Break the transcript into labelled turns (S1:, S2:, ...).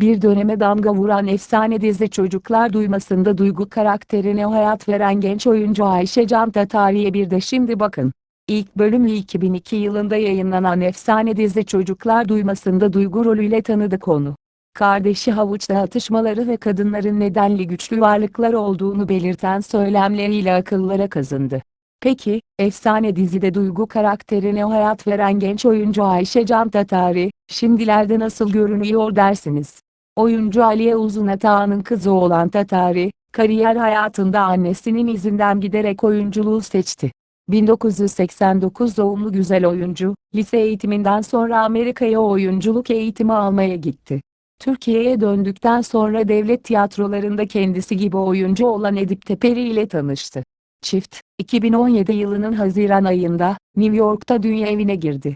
S1: Bir döneme damga vuran efsane dizi Çocuklar Duymasında duygu karakterine hayat veren genç oyuncu Ayşe Can Tatari'ye bir de şimdi bakın. İlk bölümü 2002 yılında yayınlanan efsane dizi Çocuklar Duymasında duygu rolüyle tanıdı konu. Kardeşi havuçta atışmaları ve kadınların nedenli güçlü varlıklar olduğunu belirten söylemleriyle akıllara kazındı. Peki, efsane dizide duygu karakterine hayat veren genç oyuncu Ayşe Can Tatari, şimdilerde nasıl görünüyor dersiniz? Oyuncu Aliye Uzun Atağan'ın kızı olan Tatari, kariyer hayatında annesinin izinden giderek oyunculuğu seçti. 1989 doğumlu güzel oyuncu, lise eğitiminden sonra Amerika'ya oyunculuk eğitimi almaya gitti. Türkiye'ye döndükten sonra devlet tiyatrolarında kendisi gibi oyuncu olan Edip Teperi ile tanıştı. Çift, 2017 yılının Haziran ayında, New York'ta dünya evine girdi.